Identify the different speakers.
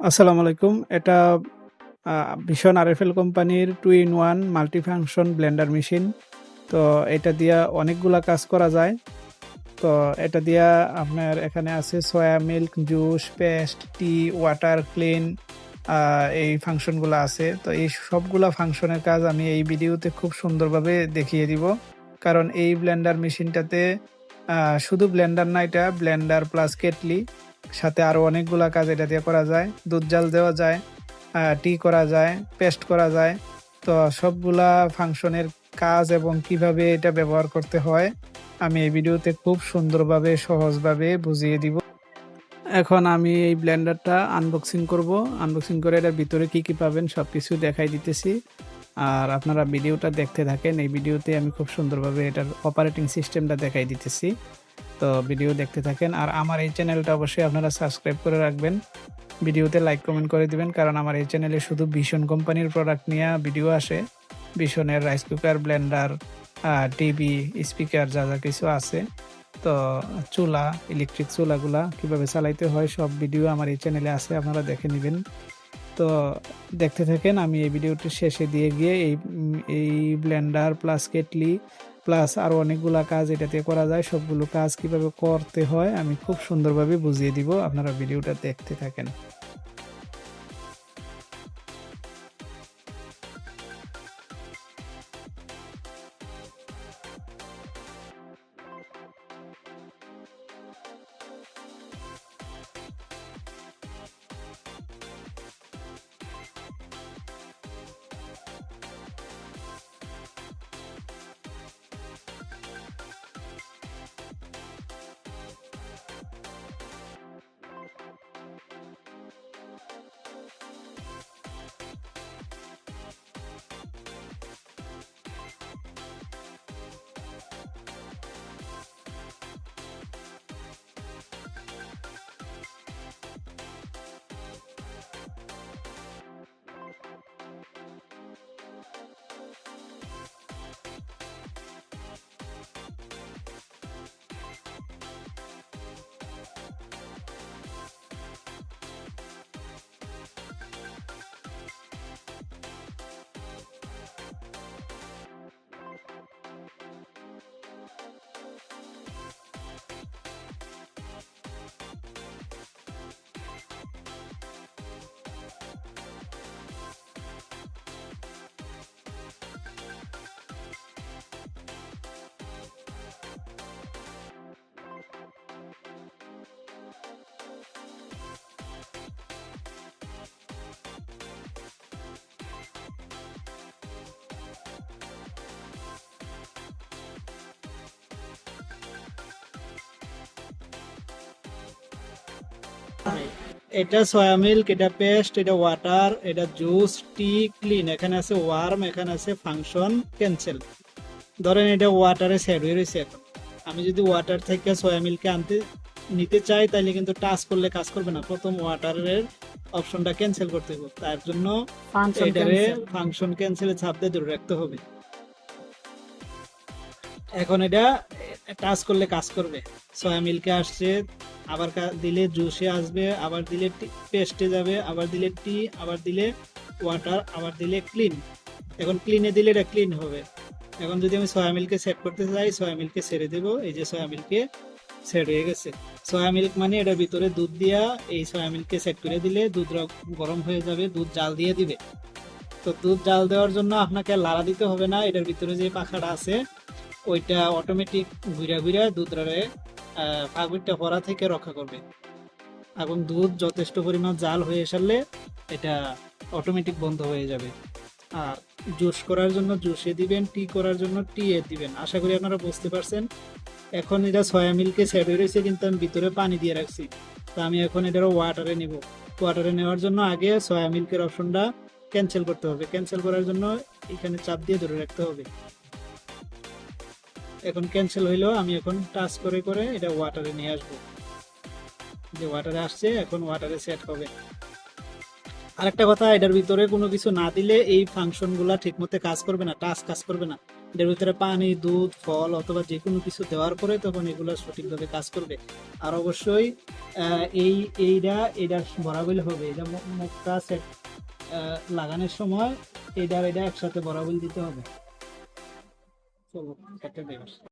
Speaker 1: আসসালামু আলাইকুম। এটা ভীষণ আরএফএল কোম্পানির two in one multi function blender machine. তো এটা দিয়া অনেকগুলা কাজ করা যায়। তো এটা দিয়া আপনার এখানে আছে soya milk, juice, paste, tea, water, clean এই ফাংশনগুলো আছে। তো এই সবগুলা ফাংশনের কাজ আমি এই ভিডিওতে খুব সুন্দরভাবে দেখিয়ে দিব। কারণ এই ব্লেন্ডার মেশিনটাতে শুধু ব্লেন্ডার না এটা ব্লেন্ডার প্লাস কেটলি। সাথে আরও অনেকগুলা কাজ এটা দিয়ে করা যায়। দুধ জাল দেওয়া যায় টি করা যায়, পেস্ট করা যায়। তো সবগুলা ফাংশনের কাজ এবং কীভাবে এটা ব্যবহার করতে হয়, আমি এই ভিডিওতে খুব সুন্দরভাবে, সহজভাবে বুঝিয়ে দিব। এখন আমি এই ব্লেন্ডারটা আনবক্সিং করব। আনবক্সিং করে এটার ভিতরে কি কি পাবেন সব কিছু দেখাই দিতেছি। আর আপনারা ভিডিওটা দেখতে থাকেন, এই ভিডিওতে আমি খুব সুন্দরভাবে এটার অপারেটিং সিস্টেমটা দেখাই দিতেছি। তো ভিডিও দেখতে থাকেন। আর আমার এই চ্যানেলটা অবশ্যই আপনারা সাবস্ক্রাইব করে রাখবেন। ভিডিওতে লাইক কমেন্ট করে দিবেন, কারণ আমার এই চ্যানেলে শুধু ভীষণ কোম্পানির প্রোডাক্ট নিয়ে ভিডিও আসে। ভীষণের rice cooker blender TV speaker যা যা কিছু আছে। তো চুলা ইলেকট্রিক চুলাগুলা কীভাবে চালাইতে হয় সব ভিডিও আমার এই চ্যানেলে আছে, আপনারা দেখে নেবেন। তো দেখতে থাকেন, আমি এই ভিডিওটি শেষে দিয়ে গিয়ে এই এই ব্লেন্ডার প্লাস কেটলি প্লাস আরও অনেকগুলো কাজ এটাতে করা যায়, সবগুলো কাজ কীভাবে করতে হয় আমি খুব সুন্দরভাবে বুঝিয়ে দিব, আপনারা ভিডিওটা দেখতে থাকেন। এটা সয়া মিল্ক এটা পেস্ট এটা ওয়াটার এটা জুস টি ক্লিন এখানে আছে ওয়ার্ম এখানে আছে ফাংশন ক্যান্সেল ধরেন এটা ওয়াটারে সেট হয়ে রয়েছে এখন। আমি যদি ওয়াটার থেকে সয়া মিল্কে আনতে নিতে চাই তাহলে কিন্তু টাচ করলে কাজ করবে না। প্রথম ওয়াটারের অপশনটা ক্যান্সেল করতে হবে। তার জন্য
Speaker 2: ফাংশন
Speaker 1: এটারে ফাংশন ক্যান্সেলে দিয়ে ধরে রাখতে হবে। এখন এটা টাচ করলে কাজ করবে। সয়া মিল্কে আসছে, আবার দিলে জুসে আসবে, আবার দিলে পেস্টে যাবে, আবার দিলে টি আবার দিলে ওয়াটার আবার দিলে ক্লিন এখন ক্লিনে দিলে এটা ক্লিন হবে। এখন যদি আমি সয়া মিল্কে সেট করতে চাই সয়া মিল্কে ছেড়ে দেবো। এই যে সয়া মিল্কে সেট হয়ে গেছে। সয়া মিল্ক মানে এটার ভিতরে দুধ দিয়া এই সয়া মিল্কে সেট করে দিলে দুধ গরম হয়ে যাবে, দুধ জাল দিয়ে দিবে। তো দুধ জাল দেওয়ার জন্য আপনাকে লাড়া দিতে হবে না। এটার ভিতরে যে পাখাটা আছে ওইটা অটোমেটিক ঘুরা ঘুরা দুধটারে ফাগুরটা পড়া থেকে রক্ষা করবে। এবং দুধ যথেষ্ট পরিমাণ জাল হয়ে সারলে এটা অটোমেটিক বন্ধ হয়ে যাবে। আর জুস করার জন্য জুসে দিবেন, টি করার জন্য টি এ দিবেন। আশা করি আপনারা বুঝতে পারছেন। এখন এটা সয়া মিল্কে সেট হয়ে রয়েছে কিন্তু আমি ভিতরে পানি দিয়ে রাখছি। তো আমি এখন এটারও ওয়াটারে নিব। ওয়াটারে নেওয়ার জন্য আগে সয়া মিল্কের অপশনটা ক্যান্সেল করতে হবে। ক্যান্সেল করার জন্য এখানে চাপ দিয়ে ধরে রাখতে হবে। এখন ক্যান্সেল হইল, আমি এখন টাচ করে করে এটা ওয়াটারে নিয়ে আসব। যে ওয়াটারে আসছে, এখন ওয়াটারে সেট হবে। আরেকটা কথা, এটার ভিতরে কোনো কিছু না দিলে এই ফাংশনগুলা ঠিকমতো কাজ করবে না টাচ কাজ করবে না। এটার ভিতরে পানি, দুধ, ফল অথবা যে কোনো কিছু দেওয়ার পরে তখন এগুলো সঠিকভাবে কাজ করবে। আর অবশ্যই এই, এইটা এটা বরাবর হবে। এটা মুখটা সেট লাগানোর সময় এটা এটা একসাথে বরাবর দিতে হবে। চলো একটা দেখ